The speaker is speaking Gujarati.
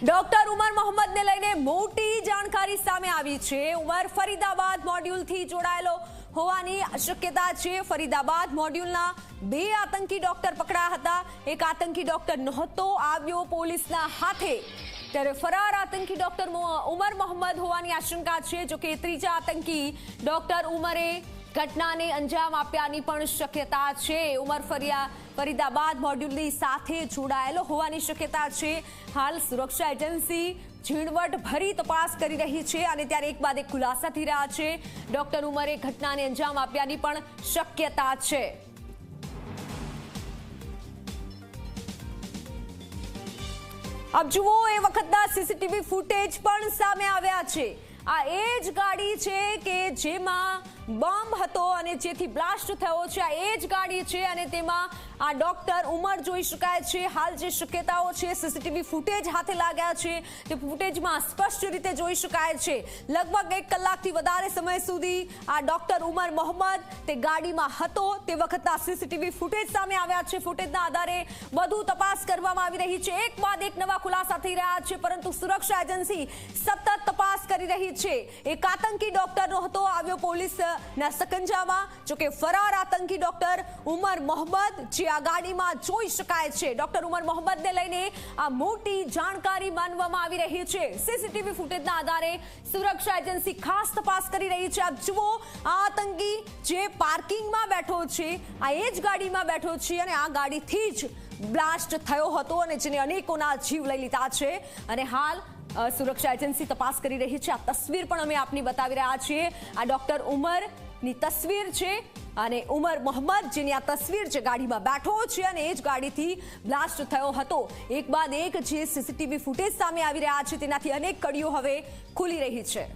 ડોક્ટર ઉમર મોહમ્મદને લઈને મોટી જાણકારી સામે આવી છે. ઉમર ફરીદાબાદ મોડ્યુલથી જોડાયેલો હોવાની શક્યતા છે. ફરીદાબાદ મોડ્યુલના બે આતંકી ડોક્ટર પકડાયા હતા. એક આતંકી ડોક્ટર નહોતો આવ્યો પોલીસના હાથે. ત્યારે ફરાર આતંકી ડોક્ટર ઉમર મોહમ્મદ હોવાની આશંકા છે, જોકે ત્રીજા આતંકી ડોક્ટર ઉમરે ઘટનાને અંજામ આપ્યાની પણ શક્યતા છે. ઉમર ફરિયા ફરીદાબાદ મોડ્યુલની સાથે જોડાયેલો હોવાની શક્યતા છે. હાલ સુરક્ષા એજન્સી ઝીણવટ ભરી તપાસ કરી રહી છે અને ત્યારે એક બાદ એક ખુલાસા થઈ રહ્યા છે. ડોક્ટર ઉમરે ઘટનાને અંજામ આપ્યાની પણ શક્યતા છે. આપ જુઓ, એ વખતના સીસીટીવી ફૂટેજ પણ સામે આવ્યા છે. આ એ જ ગાડી છે કે જેમાં બોમ્બ હતો અને જેથી બ્લાસ્ટ થયો છે. આ એ જ ગાડી છે અને તેમાં આ ડોક્ટર ઉંમર જોઈ શકાય છે. હાલ જે શક્યતાઓ છે, સીસીટીવી ફૂટેજ હાથે લાગ્યા છે. તે ફૂટેજમાં સ્પષ્ટ રીતે જોઈ શકાય છે. લગભગ એક કલાકથી વધારે સમય સુધી આ ડોક્ટર ઉમર મોહમ્મદ તે ગાડીમાં હતો. તે વખતના સીસીટીવી ફૂટેજ સામે આવ્યા છે. ફૂટેજના આધારે વધુ તપાસ કરવામાં આવી રહી છે. એક બાદ એક નવા ખુલાસા થઈ રહ્યા છે, પરંતુ સુરક્ષા એજન્સી સતત તપાસ કરી રહી છે. એક આતંકી ડોક્ટરનો હતો. આવ્યો પોલીસ ના સકંજામાં. જોકે ફરાર આતંકી ડોક્ટર ઉમર મોહમ્મદ જે આ ગાડીમાં જોઈ શકાય છે. ડોક્ટર ઉમર મોહમ્મદને લઈને આ મોટી જાણકારી માનવામાં આવી રહી છે. સીસીટીવી ફૂટેજના આધારે સુરક્ષા એજન્સી ખાસ તપાસ કરી રહી છે. આપ જુઓ, આ આતંકી જે પાર્કિંગમાં બેઠો છે, આ એ જ ગાડીમાં બેઠો છે અને આ ગાડીથી જ બ્લાસ્ટ થયો હતો અને જેને અનેકોના જીવ લઈ લીધા છે. અને હાલ સુરક્ષા એજન્સી તપાસ કરી રહી છે. આ તસવીર પણ અમે આપની બતાવી રહ્યા છીએ. આ ડોક્ટર ઉમરની તસવીર છે અને ઉમર મોહમ્મદ જેની આ તસવીર છે, ગાડીમાં બેઠો છે અને એ જ ગાડીથી બ્લાસ્ટ થયો હતો. એક બાદ એક જે સીસીટીવી ફૂટેજ સામે આવી રહ્યા છે, તેનાથી અનેક કડીઓ હવે ખુલી રહી છે.